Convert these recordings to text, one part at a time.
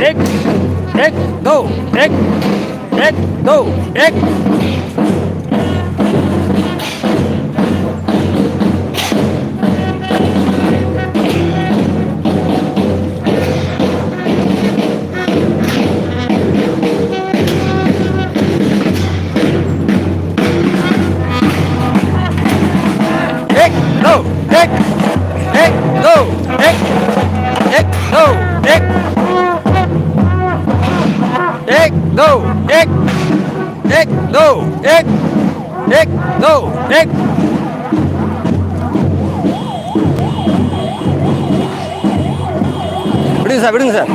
Break. Break. Go. Break. Break. Go. Break. Break விடுங்க sir விடுங்க sir.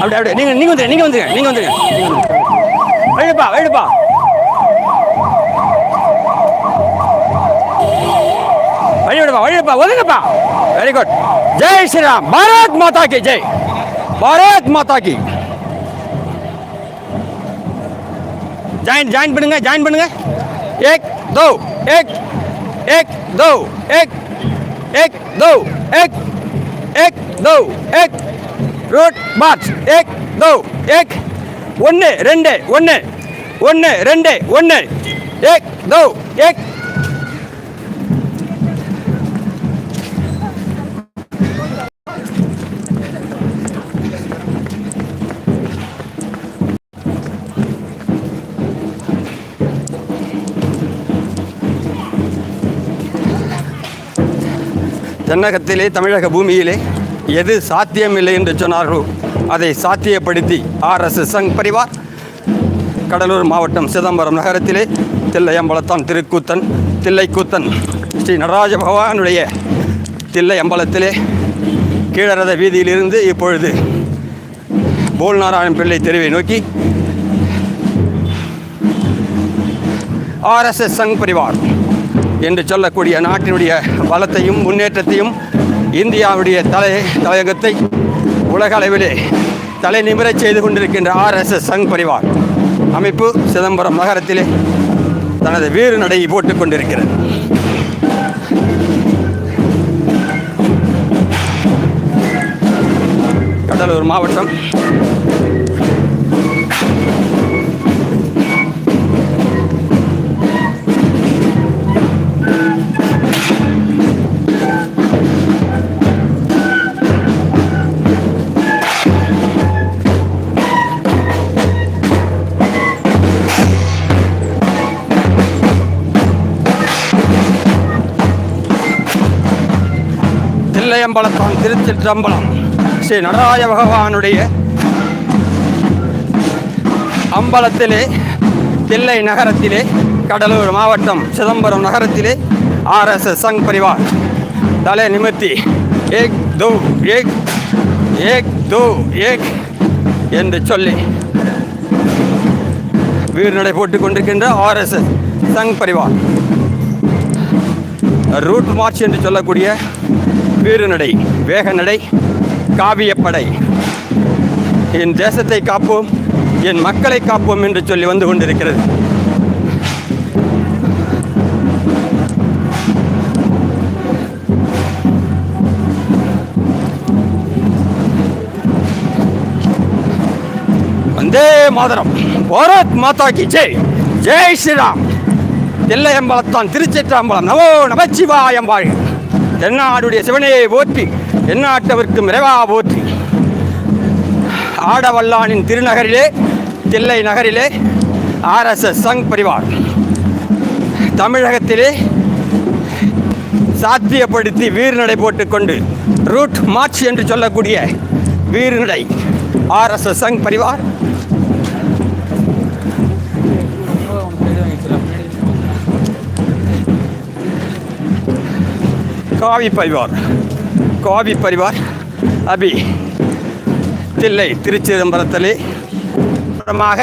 அப்படியே அப்படியே நீங்கள் நீங்கள் வந்துருங்க நீங்கள் வந்துருங்க நீங்கள் வந்துருங்க. வேடுப்பா வேடுப்பா வழி விடுப்பா வழி விடுப்பா ஒதுங்கப்பா. வெரி குட் ஜெய் ஸ்ரீராம். பாரத் மாதா கி ஜெய். பாரத் மாதா கி. ஜாயின் ஜாயின் பண்ணுங்க ஜாயின் பண்ணுங்க. ஏக் தோ ஏக் ஏக் தோ ஏக் ஏக் தோ ஏக் ஏக் தோ ஏக் ரூட் பாக்ஸ் ஏக் தோ ஏக் ஒன்று ரெண்டு ஒன்று ஒன்று ரெண்டு ஒன்று ஏக் தோ ஏக் தென்னகத்திலே தமிழக பூமியிலே எது சாத்தியமில்லை என்று சொன்னார்களோ அதை சாத்தியப்படுத்தி ஆர்எஸ் சங் பரிவார் கடலூர் மாவட்டம் சிதம்பரம் நகரத்திலே தில்லையம்பலத்தான் திருக்கூத்தன் தில்லைக்கூத்தன் ஸ்ரீ நடராஜ பகவானுடைய தில்லையம்பலத்திலே கீழரத வீதியிலிருந்து இப்பொழுது போல்நாராயணன் பிள்ளை தெருவை நோக்கி ஆர்எஸ்எஸ் சங் பரிவார். என்று சொல்லக்கூடிய நாட்டினுடைய பலத்தையும் முன்னேற்றத்தையும் இந்தியாவுடைய தலை தலையகத்தை உலக அளவிலே தலை நிமிரச் செய்து கொண்டிருக்கின்ற ஆர்எஸ்எஸ் சங் பரிவார். அமைப்பு சிதம்பரம் நகரத்திலே தனது வீறு நடையை போட்டுக் கொண்டிருக்கிறது. கடலூர் மாவட்டம் தில்லையம்பலத்தான் திருச்சிற்றம்பலம் ஸ்ரீ நடராஜ பகவானுடைய அம்பலத்திலே தில்லை நகரத்திலே கடலூர் மாவட்டம் சிதம்பரம் நகரத்திலே ஆர்எஸ்எஸ் சங் பரிவார். தலை நிமித்தி ஏக் தோ ஏக் ஏக் தோ ஏக் என்று சொல்லி வீர்நடை போட்டுக் கொண்டிருக்கின்ற RSS Sangh Parivar. Route march என்று சொல்லக்கூடிய வீரநடை வேகநடை காவியப்படை. என் தேசத்தை காப்போம் என் மக்களை காப்போம் என்று சொல்லி வந்து கொண்டிருக்கிறது. வந்தே மாதரம். பாரத் மாதா ஜெய். ஜெய் ஸ்ரீராம். தில்லையம்பலத்தான் திருச்சிற்றம்பலம். நமோ நமச்சிவாயம் வாழ்க. தென்னாடுடைய சிவனையை போற்றி எந்நாட்டவர்க்கும் இறைவா போற்றி. ஆடவல்லானின் திருநகரிலே தில்லை நகரிலே ஆர்எஸ்எஸ் சங் பரிவார். தமிழகத்திலே சாத்தியப்படுத்தி வீர்நடை போட்டுக்கொண்டு ரூட் மார்ச் என்று சொல்லக்கூடிய வீர்நடை ஆர்எஸ்எஸ் சங் பரிவார். காவி பரிவார். காவி பரிவார் அபி. தில்லை திருச்சிதம்பரத்திலே. அப்புறமாக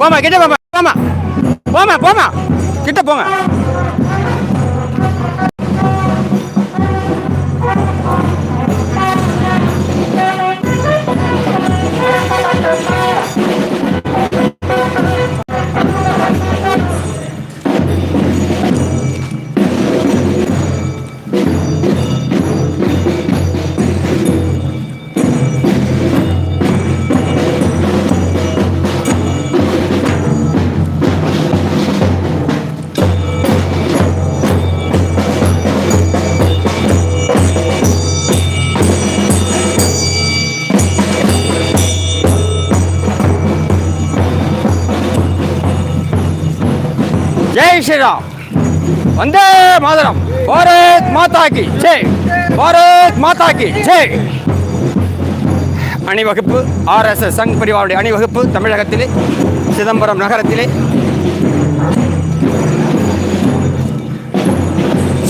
போமா கிட்ட போமா போமா போமா போமா கிட்ட போங்க. ஜெய் ஸ்ரீராம். வந்தே மாதரம். பாரத் மாதா கி ஜெய். பாரத் மாதா கி ஜெய். அணிவகுப்பு ஆர்எஸ்எஸ் சங் பரிவாருடைய அணிவகுப்பு தமிழகத்திலே சிதம்பரம் நகரத்திலே.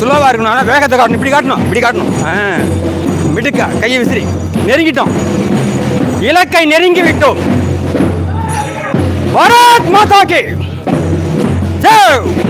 சுலோவாக இருக்கணும் ஆனால் வேகத்தை காட்டணும். இப்படி காட்டணும் இப்படி காட்டணும். ஆ. மிடுக்கா கையை விசிறி. நெருங்கிட்டோம். இலக்கை நெருங்கி விட்டோம் பாரத் மாதா கே. ஜெய்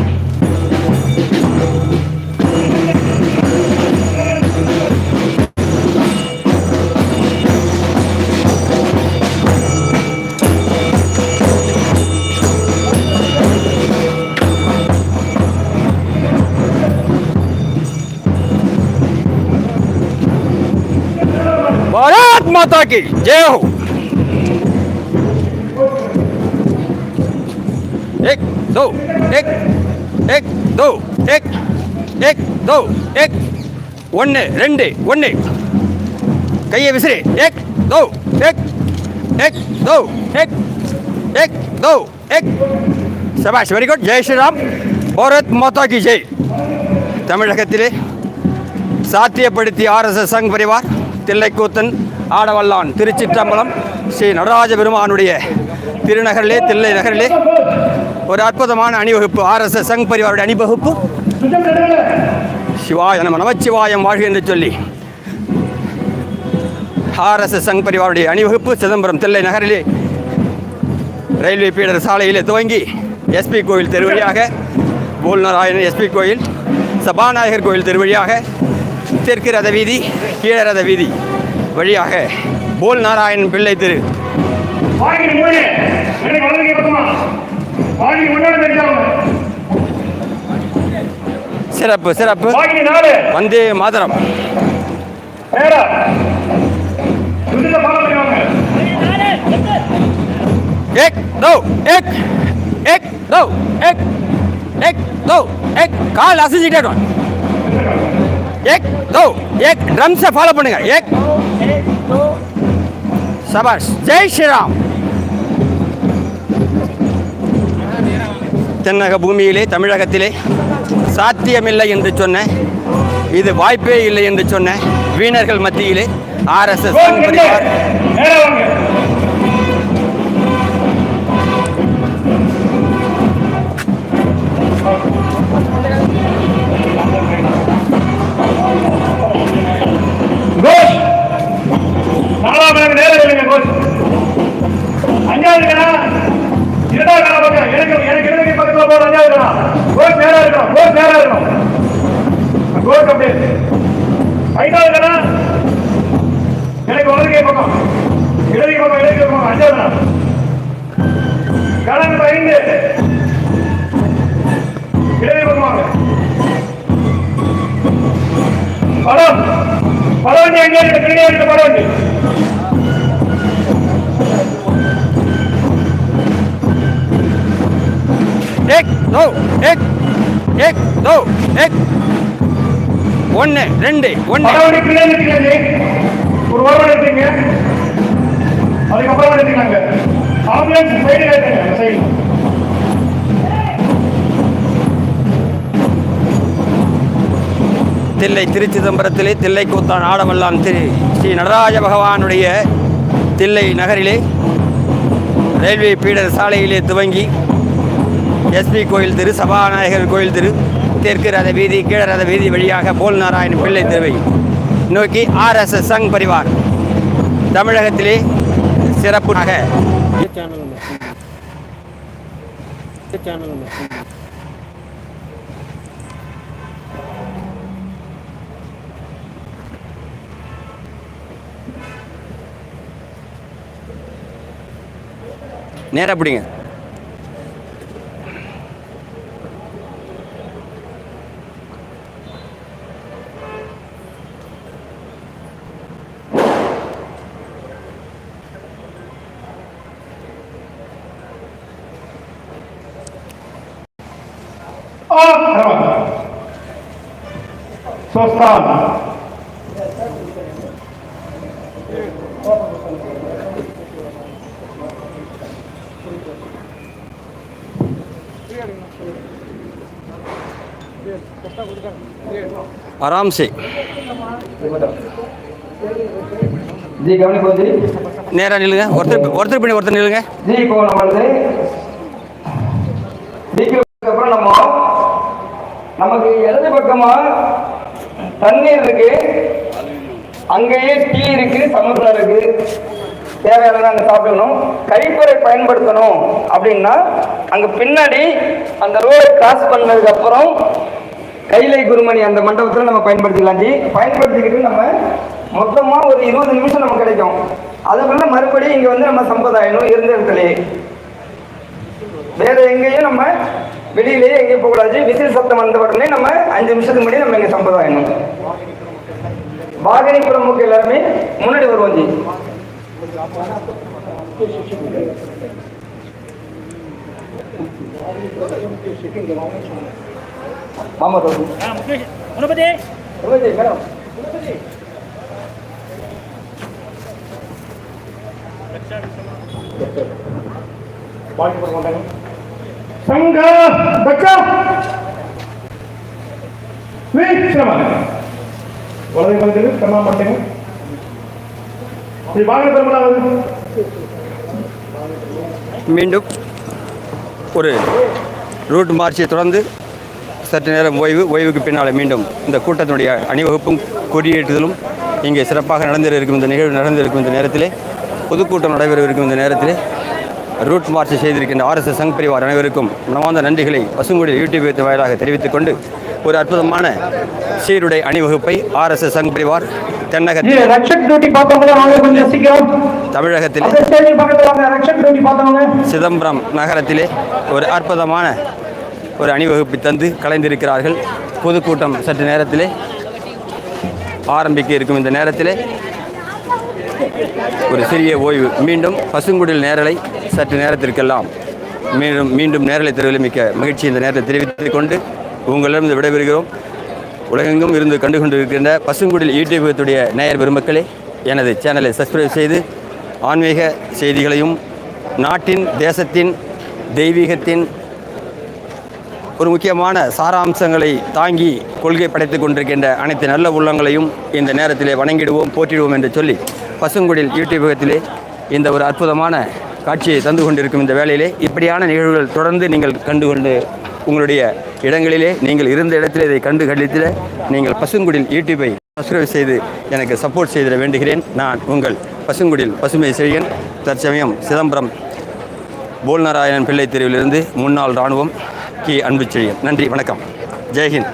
भारत माता की जय हो एक दो एक एक दो एक एक दो एक ஒன்று ரெண்டு ஒன்று கையை விசிறி ஏக் தோ ஏக் ஏக் தோ ஏக் ஏக் தோ ஏக் சபாஷ் வெரி குட் ஜெய் ஸ்ரீராம் பாரத் மாதா கி ஜெய் தமிழகத்திலே சாத்தியப்படுத்தி ஆர்எஸ்எஸ் சங் பரிவார் தில்லைக்கூத்தன் ஆடவல்லான் திருச்சிற்றம்பலம் ஸ்ரீ நடராஜ பெருமானுடைய திருநகரிலே தில்லை நகரிலே ஒரு அற்புதமான அணிவகுப்பு ஆர்எஸ்எஸ் சங் பரிவாருடைய அணிவகுப்பு. சிவாய நம்ம நமச்சிவாயம் வாழ்க என்று சொல்லி. ஆர்எஸ்எஸ் சங் பரிவாருடைய அணிவகுப்பு சிதம்பரம் தில்லை நகரிலே ரயில்வே பீடர் சாலையிலே துவங்கி எஸ்பி கோயில் தெரு வழியாக எஸ்பி கோயில் சபாநாயகர் கோயில் தெருவழியாக தெற்கு ரத வீதி கீழ ரத வீதி வழியாக போல் நாராயணன் பிள்ளை திரு. சிறப்பு சிறப்பு வாங்கி நாலு வந்தே மாதரம் நேரா துடில ஃபாலோ பண்ணுவாங்க एक दो एक एक दो एक एक दो एक கால் அசிஜிட்டேட் एक दो एक ड्रम से फॉलो பண்ணுங்க एक சபாஷ் ஜெய் ஸ்ரீராம் தென்னக பூமியிலே தமிழகத்திலே சாத்தியமில்லை என்று சொன்ன இது வாய்ப்பே இல்லை என்று சொன்ன வீணர்கள் மத்தியிலே ஆர்எஸ்எஸ் நேரம் அஞ்சாவது இரண்டாவது கணா கோஷ் நேரா இருக்கணும். கோஷ் நேரா இருக்கணும். கோஷ் அப்படியே ஐந்தாவது கணா எனக்கு வலதுகை பக்கம். இடதுகை பக்கம் இடதுகை பக்கம். அஞ்சாவது கணா ஐந்து இடதுகை பக்கம் படம். படம் எங்கே இருக்கு. இருக்கு. படம் દો એક એક દો એક ஒன்னு ரெண்டு ஒன்று ஒரு ஓரம் எடுத்தீங்க தில்லை திருச்சிதம்பரத்திலே தில்லை கூத்தான் ஆடவல்லான் திரு ஸ்ரீ நடராஜ பகவானுடைய தில்லை நகரிலே ரயில்வே பீடர் சாலையிலே துவங்கி எஸ்பி கோயில் திரு சபாநாயகர் கோயில் திரு தெற்கு ரத வீதி கீழ ரத வீதி வழியாக போல் நாராயண பிள்ளை தெருவை நோக்கி ஆர்எஸ்எஸ் சங் பரிவார். தமிழகத்திலே சிறப்பாக channel நேராக பிடிங்க. ஆ பரவாயில்ல சொஸ்தான் आराम से ஜி கவனிப்போம் ஜி நேராக நில்லுங்க ஒருத்தர் ஒருத்தர் பின்னாடி ஒருத்தர் நில்லுங்க ஜி இப்போ நம்மளது டிக்கு அப்புறம் நம்ம நமக்கு இடது பக்கமா தண்ணீர் இருக்கு. அங்கேயே டீ இருக்கு சமுத்திரம் இருக்கு. தேவையானதை அங்கே சாப்பிடணும். கழிப்பறை பயன்படுத்தணும் அப்படின்னா அங்க பின்னாடி அந்த ரோடு கிராஸ் பண்ணதுக்கு அப்புறம் கைலை குருமணி அந்த மண்டபத்தில் நம்ம பயன்படுத்திக்கலாம் ஜி. பயன்படுத்திக்கிட்டு நம்ம மொத்தமா ஒரு இருபது நிமிஷம் நமக்கு கிடைக்கும். அதுக்குள்ள மறுபடியும் இங்க வந்து நம்ம சம்பிரதாயம் இருந்த இடத்துல வேற எங்கேயும் நம்ம வெளியிலேயே எங்கேயும் போகக்கூடாது. விசில் சத்தம் வந்த உடனே நம்ம அஞ்சு நிமிஷத்துக்கு முன்னாடி நம்ம இங்க சம்பிரதாயம் வாகனி பிரமுக எல்லாருமே முன்னாடி வருவோம் ஜி. ரோஹி மேடம். போட மாட்டாங்க. சங்க தக்க பகுதியில் இது வாகன மீண்டும் ஒரு ரூட் மார்ச்சை தொடர்ந்து சற்று நேரம் ஓய்வு ஓய்வுக்கு பின்னால் மீண்டும் இந்த கூட்டத்தினுடைய அணிவகுப்பும் கொடியேற்றுதலும் இங்கே சிறப்பாக நடந்திருக்கும் இந்த நிகழ்வு நடந்திருக்கும் இந்த நேரத்திலே பொதுக்கூட்டம் நடைபெறவிருக்கும் இந்த நேரத்திலே ரூட் மார்ச் செய்திருக்கின்ற ஆர்எஸ்எஸ் சங் பிரிவார் அனைவருக்கும் மனமார்ந்த நன்றிகளை பசுங்குடி யூடியூப் வாயிலாக தெரிவித்துக் கொண்டு ஒரு அற்புதமான சீருடை அணிவகுப்பை ஆர்எஸ்எஸ் சங் பிரிவார் தென்னகத்தில் தமிழகத்திலே சிதம்பரம் நகரத்திலே ஒரு அற்புதமான ஒரு அணிவகுப்பை தந்து கலைந்திருக்கிறார்கள். பொதுக்கூட்டம் சற்று நேரத்திலே ஆரம்பிக்க இருக்கும் இந்த நேரத்திலே. ஒரு சிறிய ஓய்வு. மீண்டும் பசுங்குடில் நேரலை சற்று நேரத்திற்கெல்லாம். மீண்டும் மீண்டும் நேரலை தெருவில் மிக்க மகிழ்ச்சி இந்த நேரத்தை தெரிவித்துக் கொண்டு உங்களிடமிருந்து விடைபெறுகிறோம். உலகெங்கும் இருந்து கண்டு கொண்டிருக்கின்ற பசுங்குடில் யூடியூபத்துடைய நேயர் பெருமக்களே எனது சேனலை சப்ஸ்கிரைப் செய்து ஆன்மீக செய்திகளையும் நாட்டின் தேசத்தின் தெய்வீகத்தின் ஒரு முக்கியமான சாராம்சங்களை தாங்கி கொள்கை படைத்துக் கொண்டிருக்கின்ற அனைத்து நல்ல உள்ளங்களையும் இந்த நேரத்திலே வணங்கிடுவோம் போற்றிடுவோம் என்று சொல்லி பசுங்குடில் யூடியூபகத்திலே இந்த ஒரு அற்புதமான காட்சியை தந்து கொண்டிருக்கும் இந்த வேளையிலே இப்படியான நிகழ்வுகள் தொடர்ந்து நீங்கள் கண்டு கொண்டு உங்களுடைய இடங்களிலே நீங்கள் இருந்த இடத்திலே இதை கண்டு கழித்தில நீங்கள் பசுங்குடில் யூடியூப்பை சப்ஸ்கிரைப் செய்து எனக்கு சப்போர்ட் செய்திட வேண்டுகிறேன். நான் உங்கள் பசுங்குடில் பசுமை செழியன். தற்சமயம் சிதம்பரம் போல்நாராயணன் பிள்ளை தெருவிலிருந்து முன்னாள் இராணுவம் கி. அன்புச்செழியன். நன்றி வணக்கம். ஜெய்ஹிந்த்.